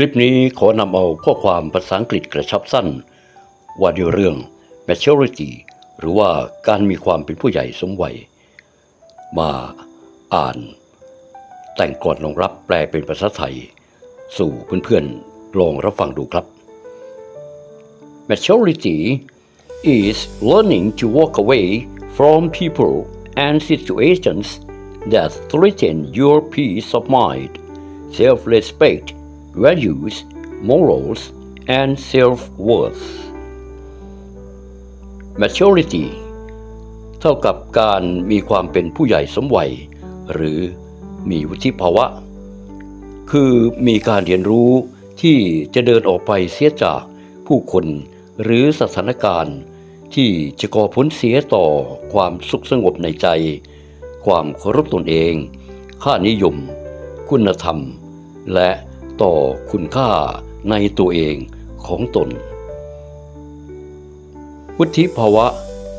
ลิปนี้ขอนำเอาข้อความภาษาอังกฤษกระชับสั้น ว่าด้วยเรื่อง maturity หรือว่าการมีความเป็นผู้ใหญ่สมวัย มาอ่าน แต่งกรรองรับแปลเป็นภาษาไทย สู่เพื่อนๆลองรับฟังดูครับ Maturity is learning to walk away from people and situations that threaten your peace of mind, self respect, values, morals, and self worth. Maturity เท่ากับการมีความเป็นผู้ใหญ่สมวัย หรือมีวุฒิภาวะ คือมีการเรียนรู้ที่จะเดินออกไปเสียจากผู้คนหรือสถานการณ์ที่จะก่อผลเสียต่อความสุขสงบในใจ ความเคารพตนเอง ค่านิยม คุณธรรม และ ต่อคุณค่าในตัวเองของตน วุฒิภาวะ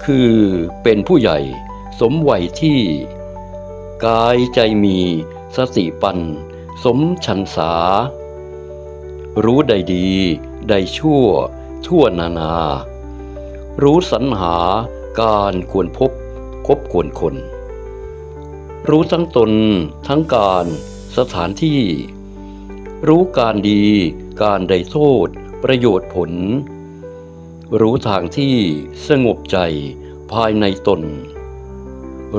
คือเป็นผู้ใหญ่สมวัยที่ กายใจมีสติปัน สมชันษา รู้ใดดีใดชั่ว ทั่วนานา รู้สรรหาการควรพบคบควรคน รู้ทั้งตนทั้งการสถานที่ รู้การดี การใดโทษ ประโยชน์ผล รู้ทางที่สงบใจภายในตน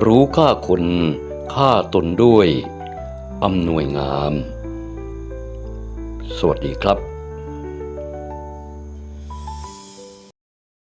รู้ค่าคนค่าตนด้วยอำนวยงาม สวัสดีครับ